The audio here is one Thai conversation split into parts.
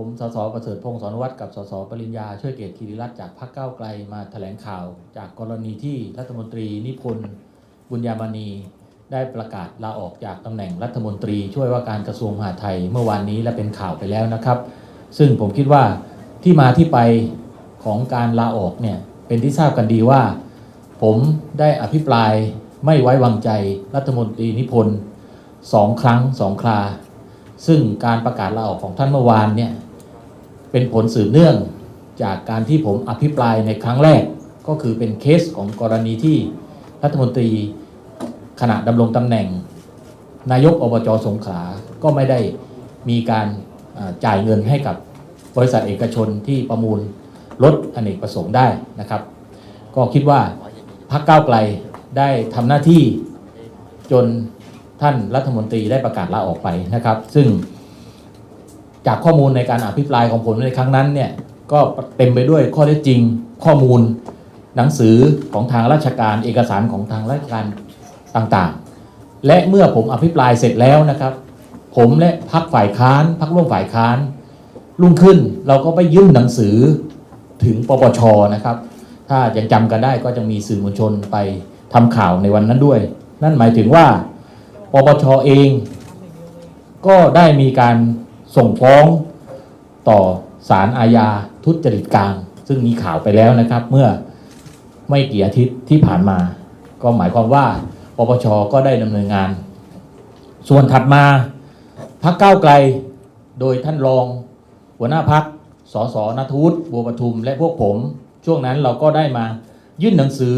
ผมสสประเสริฐพงศ์สอนวัตรกับสสปริญญาช่วยเกตคีรีรัตจากพรรคก้าวไกลมาแถลงข่าว จากกรณีที่รัฐมนตรีนิพนธ์บุญญามณี ได้ประกาศลาออกจากตำแหน่งรัฐมนตรี ช่วยว่าการกระทรวงมหาดไทยเมื่อวานนี้และเป็นข่าวไปแล้วนะครับ ซึ่งผมคิดว่าที่มาที่ไปของการลาออกเนี่ยเป็นที่ทราบกันดีว่า ผมได้อภิปรายไม่ไว้วางใจรัฐมนตรีนิพนธ์สองครั้งสองครา ซึ่งการประกาศลาออกของท่านเมื่อวานเนี่ย เป็นผลสืบเนื่องจากการที่ผมอภิปรายในครั้งแรก ก็คือเป็นเคสของกรณีที่รัฐมนตรีขณะดำรงตำแหน่ง นายกอบจสงขลาก็ไม่ได้มีการจ่ายเงินให้กับบริษัทเอกชนที่ประมูลรถอเนกประสงค์ได้นะครับ ก็คิดว่าพรรคก้าวไกลได้ทำหน้าที่จนท่านรัฐมนตรีได้ประกาศลาออกไปนะครับ ซึ่ง จากข้อมูลในการอภิปรายของผมในครั้งนั้นเนี่ยก็เต็มไปด้วยข้อเท็จจริงข้อมูลหนังสือของทางราชการ เอกสารของทางราชการต่างๆ และเมื่อผมอภิปรายเสร็จแล้วนะครับ ผมและพักฝ่ายค้านพักร่วมฝ่ายค้านรุ่งขึ้นเราก็ไปยื่นหนังสือถึงปปชนะครับ ถ้ายังจำกันได้ก็จะมีสื่อมวลชนไปทำข่าวในวันนั้นด้วย นั่นหมายถึงว่าปปชเองก็ได้มีการ ส่งฟ้องต่อศาลอาญาทุจริตกลาง ซึ่งมีข่าวไปแล้วนะครับ เมื่อไม่กี่อาทิตย์ที่ผ่านมา ก็หมายความว่าปปชก็ได้ดำเนินงาน ส่วนถัดมาพักเก้าไกลโดยท่านรองหัวหน้าพักสสนทวุฒิบัวประทุม และพวกผม ช่วงนั้นเราก็ได้มายื่นหนังสือ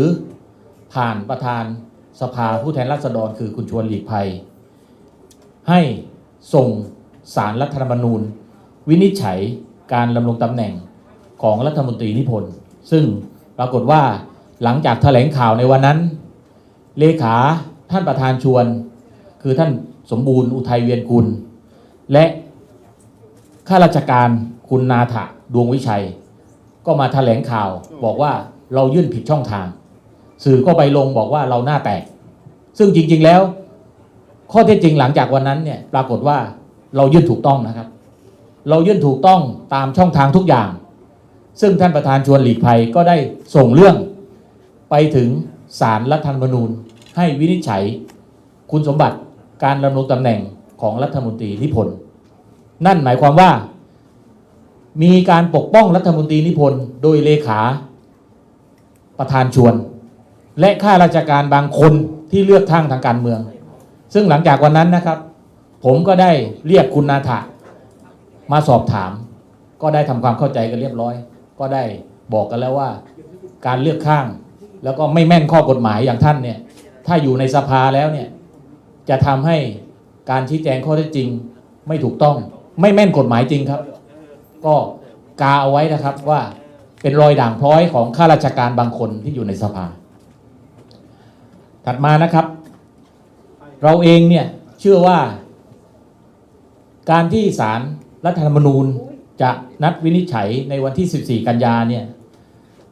ผ่านประธานสภาผู้แทนราษฎรคือคุณชวนหลีกภัย ให้ส่ง สารรัฐธรรมนูญ วินิจฉัยการดำรงตำแหน่งของรัฐมนตรีนิพนธ์ซึ่งปรากฏว่าหลังจากแถลงข่าวในวันนั้น เลขาท่านประธานชวน คือท่านสมบูรณ์อุทัยเวียนกุล และข้าราชการคุณนาถะดวงวิชัย ก็มาแถลงข่าวบอกว่าเรายื่นผิดช่องทาง สื่อก็ไปลงบอกว่าเราหน้าแตก ซึ่งจริง ๆแล้ว ข้อเท็จจริงหลังจากวันนั้นเนี่ยปรากฏว่า เรายื่นถูกต้องนะครับ เรายื่นถูกต้องตามช่องทางทุกอย่าง ซึ่งท่านประธานชวนหลีกภัยก็ได้ส่งเรื่องไปถึงศาลรัฐธรรมนูญ ให้วินิจฉัย คุณสมบัติการดำรงตำแหน่งของรัฐมนตรีนิพนธ์นั่นหมายความว่า มีการปกป้องรัฐมนตรีนิพนธ์โดยเลขาประธานชวน และข้าราชการบางคนที่เลือกทางทางการเมือง ซึ่งหลังจากวันนั้นนะครับ ผมก็ได้เรียกคุณนาถะมาสอบถาม ก็ได้ทำความเข้าใจกันเรียบร้อย ก็ได้บอกกันแล้วว่า การเลือกข้าง แล้วก็ไม่แม่นข้อกฎหมายอย่างท่านเนี่ย ถ้าอยู่ในสภาแล้วเนี่ย จะทำให้การชี้แจงข้อเท็จจริง ไม่ถูกต้อง ไม่แม่นกฎหมายจริงครับ ก็กาเอาไว้นะครับว่าเป็นรอยด่างพร้อยของข้าราชการบางคนที่อยู่ในสภา ถัดมานะครับ เราเองเนี่ยเชื่อว่า การที่ศาลรัฐธรรมนูญจะนัดวินิจฉัยในวันที่ 14 กันยาเนี่ย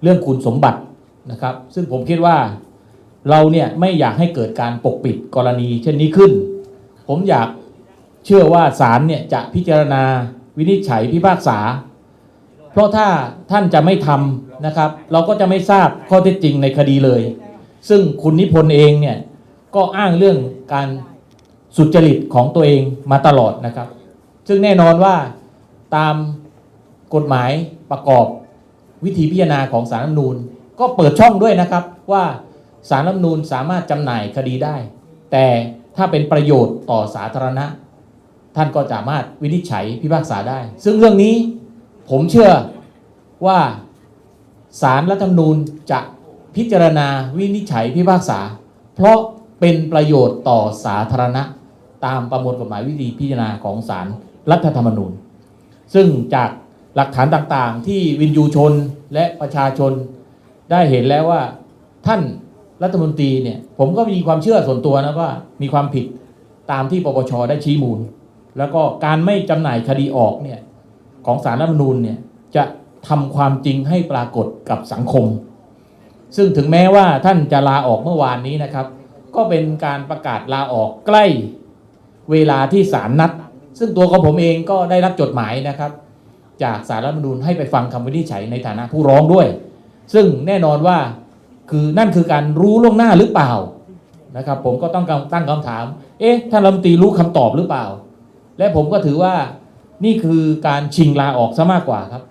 เรื่องคุณสมบัตินะครับ ซึ่งผมคิดว่าเราเนี่ยไม่อยากให้เกิดการปกปิดกรณีเช่นนี้ขึ้น ผมอยากเชื่อว่าศาลเนี่ยจะพิจารณาวินิจฉัยพิพากษา เพราะถ้าท่านจะไม่ทำนะครับ เราก็จะไม่ทราบข้อเท็จจริงในคดีเลย ซึ่งคุณนิพนธ์เองเนี่ยก็อ้างเรื่องการสุจริตของตัวเองมาตลอดนะครับ ซึ่งแน่นอนว่าตามกฎหมายประกอบวิธีพิจารณาของสารรัฐมนูญก็เปิดช่องด้วยนะครับว่าสารรัฐมนูญสามารถจำหน่ายคดีได้ แต่ถ้าเป็นประโยชน์ต่อสาธารณะ ท่านก็สามารถวินิจฉัยพิพากษาได้ ซึ่งเรื่องนี้ผมเชื่อว่าสารรัฐธรรมนูญจะพิจารณาวินิจฉัยพิพากษา เพราะเป็นประโยชน์ต่อสาธารณะ ตามประมวลกฎหมายวิธีพิจารณาของศาล รัฐธรรมนูญ ซึ่งจากหลักฐานต่างๆ ที่วินยูชนและประชาชนได้เห็นแล้วว่าท่านรัฐมนตรีเนี่ยผมก็มีความเชื่อส่วนตัวนะว่ามีความผิดตามที่ปปชได้ชี้มูล แล้วก็การไม่จำหน่ายคดีออกเนี่ยของสารรัฐธรรมนูญเนี่ยจะทำความจริงให้ปรากฏกับสังคม ซึ่งถึงแม้ว่าท่านจะลาออกเมื่อวานนี้นะครับ ก็เป็นการประกาศลาออกใกล้เวลาที่ศาลนัด ซึ่งตัวของผมเองก็ได้รับจดหมายนะครับ จากสารรัฐมนูญให้ไปฟังคำวินิจฉัยในฐานะผู้ร้องด้วย ซึ่งแน่นอนว่าคือนั่นคือการรู้ล่วงหน้าหรือเปล่านะครับ ผมก็ต้องตั้งคำถาม เอ๊ะท่านรัฐมนตรีรู้คำตอบหรือเปล่า และผมก็ถือว่านี่คือการชิงลาออกซะมากกว่าครับ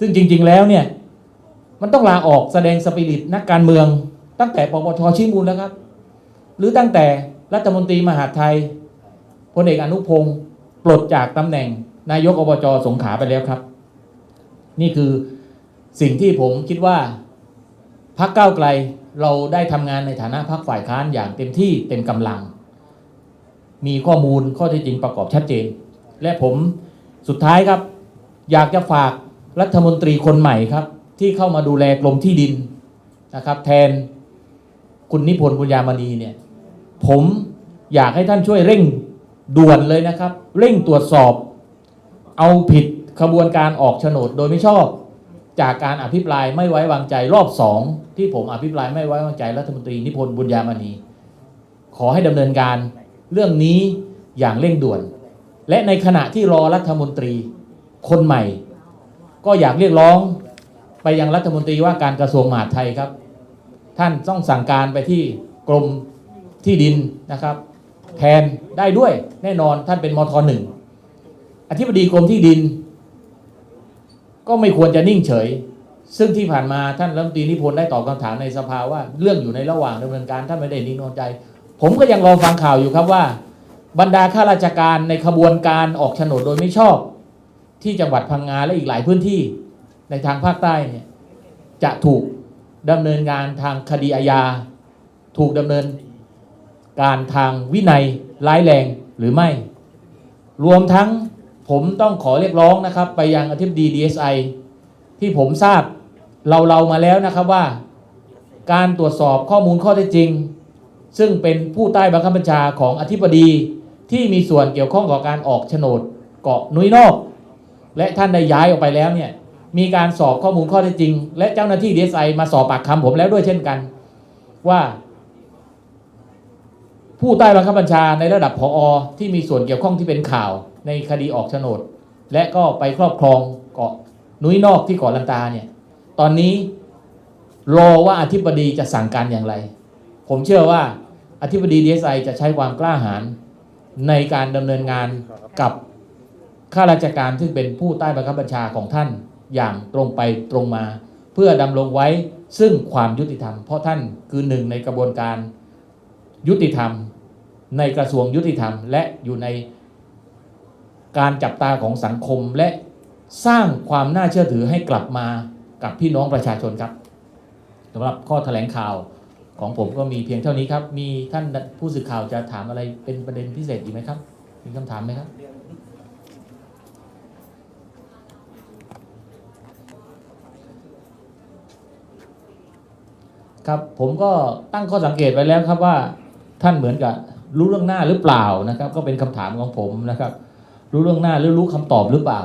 ซึ่งจริง ๆแล้วเนี่ยมันต้องลาออกแสดงสปิริตนักการเมือง ตั้งแต่ปปชชี้มูลแล้วครับ หรือตั้งแต่รัฐมนตรีมหาดไทยพลเอกอนุพงศ์ ปลดจากตำแหน่งนายกอบจสงขาไปแล้วครับ นี่คือสิ่งที่ผมคิดว่าพักเก้าไกลเราได้ทำงานในฐานะพักฝ่ายค้านอย่างเต็มที่เต็มกำลัง มีข้อมูลข้อเท็จจริงประกอบชัดเจน และผมสุดท้ายครับ อยากจะฝากรัฐมนตรีคนใหม่ครับ ที่เข้ามาดูแลกรมที่ดินนะครับ แทนคุณนิพนธ์บุญญามณีเนี่ย ผมอยากให้ท่านช่วยเร่ง ด่วนเลยนะครับ เร่งตรวจสอบ เอาผิดขบวนการออกโฉนดโดยไม่ชอบ จากการอภิปรายไม่ไว้วางใจรอบสองที่ผมอภิปรายไม่ไว้วางใจรัฐมนตรีนิพนธ์บุญญามณี ขอให้ดำเนินการเรื่องนี้อย่างเร่งด่วน และในขณะที่รอรัฐมนตรีคนใหม่ ก็อยากเรียกร้องไปยังรัฐมนตรีว่าการกระทรวงมหาดไทยครับ ท่านต้องสั่งการไปที่กรมที่ดินนะครับ แทนได้ด้วยแน่นอนท่านเป็นมทหนึ่งอธิบดีกรมที่ดิน ก็ไม่ควรจะนิ่งเฉย ซึ่งที่ผ่านมาท่านรัฐมนตรีนิพนธ์ได้ตอบคำถามในสภาว่าเรื่องอยู่ในระหว่างดำเนินการท่านไม่ได้นิ่งนอนใจ ผมก็ยังรอฟังข่าวอยู่ครับว่า บรรดาข้าราชการในขบวนการออกโฉนดโดยไม่ชอบ ที่จังหวัดพังงาและอีกหลายพื้นที่ในทางภาคใต้เนี่ยจะถูกดำเนินงานทางคดีอาญา ถูกดำเนิน การทางวินัยร้ายแรงหรือไม่ รวมทั้งผมต้องขอเรียกร้องนะครับ ไปยังอธิบดี DSI ที่ผมทราบเราเรามาแล้วนะครับว่า การตรวจสอบข้อมูลข้อเท็จจริง ซึ่งเป็นผู้ใต้บังคับบัญชาของอธิบดีที่มีส่วนเกี่ยวข้องกับการออกโฉนดเกาะนุ้ยนอก และท่านได้ย้ายออกไปแล้วเนี่ยมีการสอบข้อมูลข้อเท็จจริง และเจ้าหน้าที่ DSI มาสอบปากคำผมแล้วด้วยเช่นกัน ว่า ผู้ใต้บังคับบัญชาในระดับพออที่มีส่วนเกี่ยวข้องที่เป็นข่าวในคดีออกโฉนด และก็ไปครอบครองเกาะนุ้ยนอกที่เกาะลันตาเนี่ยตอนนี้รอว่าอธิบดีจะสั่งการอย่างไร ผมเชื่อว่าอธิบดีดีเอสไอจะใช้ความกล้าหาญในการดำเนินงานกับข้าราชการซึ่งเป็นผู้ใต้บังคับบัญชาของท่านอย่างตรงไปตรงมา เพื่อดำรงไว้ซึ่งความยุติธรรม เพราะท่านคือหนึ่งในกระบวนการยุติธรรม ในกระทรวงยุติธรรม และอยู่ในการจับตาของสังคมและสร้างความน่าเชื่อถือให้กลับมากับพี่น้องประชาชนครับสำหรับข้อแถลงข่าวของผมก็มีเพียงเท่านี้ครับ มีท่านผู้สื่อข่าวจะถามอะไรเป็นประเด็นพิเศษอีกไหมครับ มีคำถามไหมครับครับผมก็ตั้งข้อสังเกตไว้แล้วครับว่าท่านเหมือนกับ รู้เรื่องหน้าหรือเปล่านะครับ ก็เป็นคำถามของผมนะครับ รู้เรื่องหน้าหรือรู้คำตอบหรือเปล่า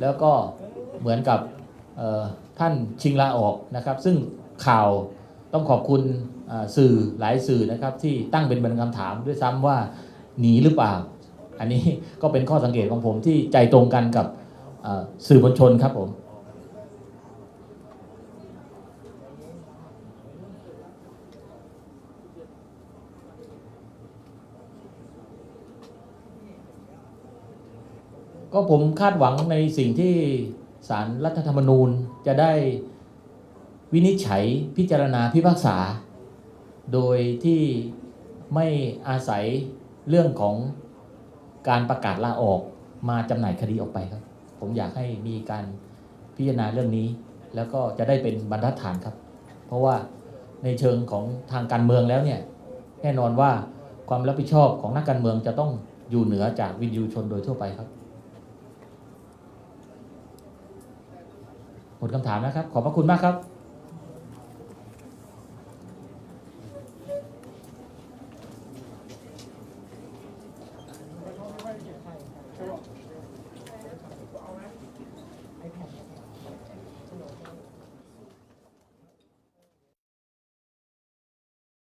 แล้วก็เหมือนกับท่านชิงลาออกนะครับ ซึ่งข่าวต้องขอบคุณสื่อหลายสื่อนะครับ ที่ตั้งเป็นประเด็นคำถามด้วยซ้ำว่าหนีหรือเปล่า อันนี้ก็เป็นข้อสังเกตของผมที่ใจตรงกันกับสื่อมวลชนครับผม ก็ผมคาดหวังในสิ่งที่สารรัฐธรรมนูญจะได้วินิจฉัยพิจารณาพิพากษา โดยที่ไม่อาศัยเรื่องของการประกาศลาออกมาจำหน่ายคดีออกไปครับ ผมอยากให้มีการพิจารณาเรื่องนี้ แล้วก็จะได้เป็นบรรทัดฐานครับ เพราะว่าในเชิงของทางการเมืองแล้วเนี่ยแน่นอนว่าความรับผิดชอบของนักการเมืองจะต้องอยู่เหนือจากวินยูชนโดยทั่วไปครับ หมดคำถามนะครับ ขอบพระคุณมากครับ